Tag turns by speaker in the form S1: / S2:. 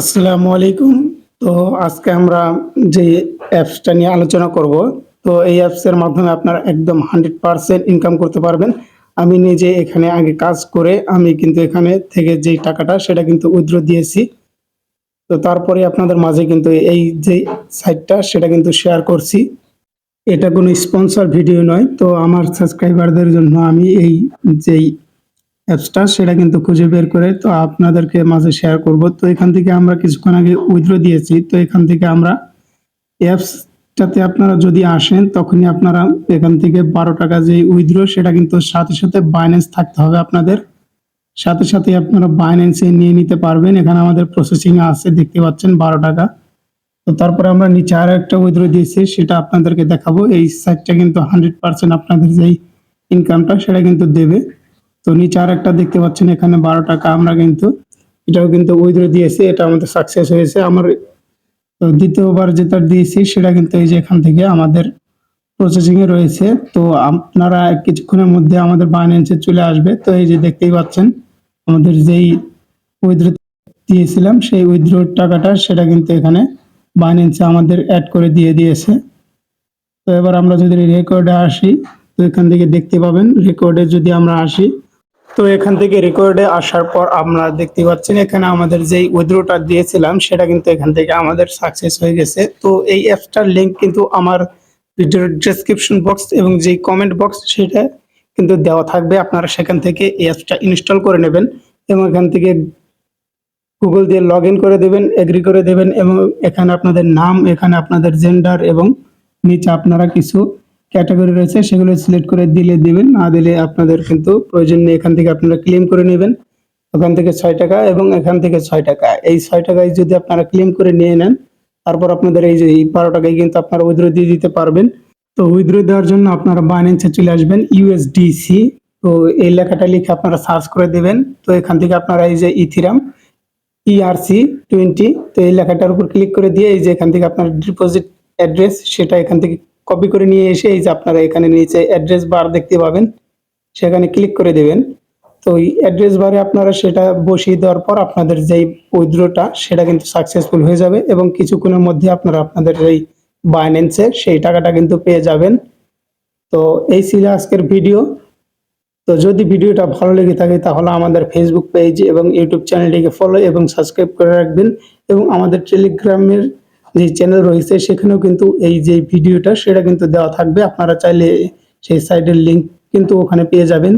S1: আসসালামু আলাইকুম। তো আজকে আমরা যে অ্যাপসটা নিয়ে আলোচনা করব, তো এই অ্যাপসের মাধ্যমে আপনারা একদম হান্ড্রেড পারসেন্ট ইনকাম করতে পারবেন। আমি নিজে এখানে আগে কাজ করে আমি কিন্তু এখানে থেকে যেই টাকাটা সেটা কিন্তু উইথড্র দিয়েছি। তো তারপরে আপনাদের মাঝে কিন্তু এই যে সাইটটা সেটা কিন্তু শেয়ার করছি। এটা কোনো স্পন্সর ভিডিও নয়, তো আমার সাবস্ক্রাইবারদের জন্য আমি এই যেই অ্যাপসটা, সেটা কিন্তু খুঁজে বের করে তো আপনাদেরকে মাঝে শেয়ার করব। তো এখান থেকে আমরা কিছুক্ষণ আগে উইথড্র দিয়েছি। তো এখান থেকে আমরা অ্যাপসটাতে আপনারা যদি আসেন, তখনই আপনারা এখান থেকে বারো টাকা যে উইথড্র সেটা কিন্তু সাথে সাথে বাইন্যান্স থাকতে হবে আপনাদের। সাথে সাথে আপনারা বাইন্যান্সে নিয়ে নিতে পারবেন। এখানে আমাদের প্রসেসিং আছে, দেখতে পাচ্ছেন, বারো টাকা। তো তারপরে আমরা নিচে আর একটা উইথড্র দিয়েছি, সেটা আপনাদেরকে দেখাবো। এই সাইটটা কিন্তু হান্ড্রেড পার্সেন্ট আপনাদের যেই ইনকামটা সেটা কিন্তু দেবে। তো নিচে আর একটা দেখতে পাচ্ছেন, এখানে বারো টাকা। আমরা কিন্তু এটাও কিন্তু উইথড্র দিয়েছি, এটা আমাদের সাকসেস হয়েছে। আমার দ্বিতীয়বার যেটা দিয়েছি, সেটা কিন্তু এই যে এখান থেকে আমাদের প্রসেসিং এ রয়েছে। তো আপনারা কিছুক্ষণের মধ্যে আমাদের বাইন্যান্সে চলে আসবে। তো এই যে দেখতেই পাচ্ছেন, আমাদের যেই উইথড্র দিয়েছিলাম, সেই উইথড্র টাকাটা সেটা কিন্তু এখানে বাইন্যান্সে আমাদের অ্যাড করে দিয়ে দিয়েছে। তো এবার আমরা যদি রেকর্ডে আসি, তো এখান থেকে দেখতে পাবেন রেকর্ডে যদি আমরা আসি তো এখান থেকে রেকর্ডে আসার পর আমরা দেখতে পাচ্ছেন, এখানে আমাদের যেই উইথড্রটা দিয়েছিলাম, সেটা কিন্তু এখান থেকে আমাদের সাকসেস হয়ে গেছে। তো এই অ্যাপসটার লিঙ্ক কিন্তু আমার ভিডিওর ডেসক্রিপশন বক্স এবং যেই কমেন্ট বক্স সেটা কিন্তু দেওয়া থাকবে। আপনারা সেখান থেকে এই অ্যাপসটা ইনস্টল করে নেবেন এবং এখান থেকে গুগল দিয়ে লগ করে দেবেন এগ্রি করে দেবেন এবং এখানে আপনাদের নাম, এখানে আপনাদের জেন্ডার এবং নিচে আপনারা কিছু ক্যাটাগরি রয়েছে, সেগুলো সিলেক্ট করে দিলে দিবেন, না দিলে আপনাদের কিন্তু প্রয়োজন নেই, এখান থেকে আপনারা ক্লেম করে নেবেন। ওখান থেকে ছয় টাকা এবং এখান থেকে ছয় টাকা। এই ছয় টাকায় যদি আপনারা ক্লেম করে নিয়ে নেন, তারপর আপনাদের এই যে এই বারো টাকায় কিন্তু আপনারা উইথড্র দিয়ে দিতে পারবেন। তো উইথড্র দেওয়ার জন্য আপনারা বাইন্যান্সে চলে আসবেন ইউএসডিসি তো এই লেখাটা লিখে আপনারা সার্চ করে দেবেন। তো এখান থেকে আপনারা এই যে ইথিরাম ইআরসি টোয়েন্টি তো এই লেখাটার উপর ক্লিক করে দিয়ে এই যে এখান থেকে আপনার ডিপোজিট অ্যাড্রেস সেটা এখান থেকে কপি করে নিয়ে এসে এই যে আপনারা এখানে নিচে অ্যাড্রেস বার দেখতে পাবেন, সেখানে ক্লিক করে দেবেন। তো ওই অ্যাড্রেস বারে আপনারা সেটা বসিয়ে দেওয়ার পর আপনাদের যেই উইথড্রটা সেটা কিন্তু সাকসেসফুল হয়ে যাবে এবং কিছুক্ষণের মধ্যে আপনারা আপনাদের যেই বাইন্যান্সে সেই টাকাটা কিন্তু পেয়ে যাবেন। তো এই ছিল আজকের ভিডিও তো যদি ভিডিওটা ভালো লেগে থাকে তাহলে আমাদের ফেসবুক পেজ এবং ইউটিউব চ্যানেলটিকে ফলো এবং সাবস্ক্রাইব করে রাখবেন এবং আমাদের টেলিগ্রামের যে চ্যানেল রয়েছে, সেখানেও কিন্তু এই যে ভিডিওটা সেটা কিন্তু দেওয়া থাকবে। আপনারা চাইলে সেই সাইডের লিঙ্ক কিন্তু ওখানে পেয়ে যাবেন।